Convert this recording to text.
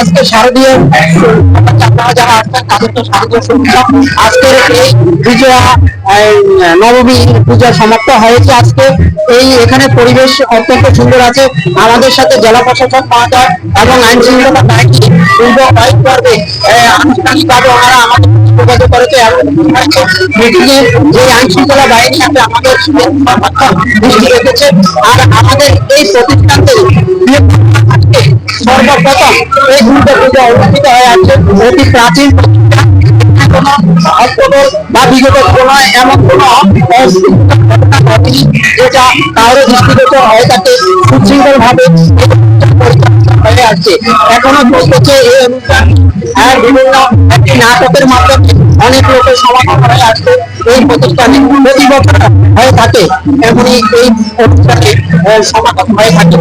আজকে শারদীয় আপনারা যারা আসছেন তাদের তো শারদীয় শুভেচ্ছা আজকের এই বিজয়া নবমী পূজা সমাপ্ত হয়েছে আজকে। এই এখানে পরিবেশ অত্যন্ত সুন্দর আছে। আমাদের সাথে জেলা প্রশাসন যায় এবং আইন শৃঙ্খলা বাহিনী পূর্ব বাইক পর্বে আনুষ্ঠানিকভাবে ওনারা আমাদের যোগাযোগ করেছে এবং মিটিংয়ে যে আইন শৃঙ্খলা বাহিনী আছে, আমাদের দৃষ্টি রেখেছে। আর আমাদের এই আজকে সর্বপ্রথম এই দুর্গা পূজা অনুষ্ঠিত হয়ে আছে অতি প্রাচীন আসছে এখনও চলতেছে এই নাটকের মাধ্যমে অনেক লোকের সমাগম হয়ে আসছে এই প্রতিষ্ঠানে প্রতি বছর হয়ে থাকে, এমনই এই অনুষ্ঠানে সমাগম হয়ে থাকে।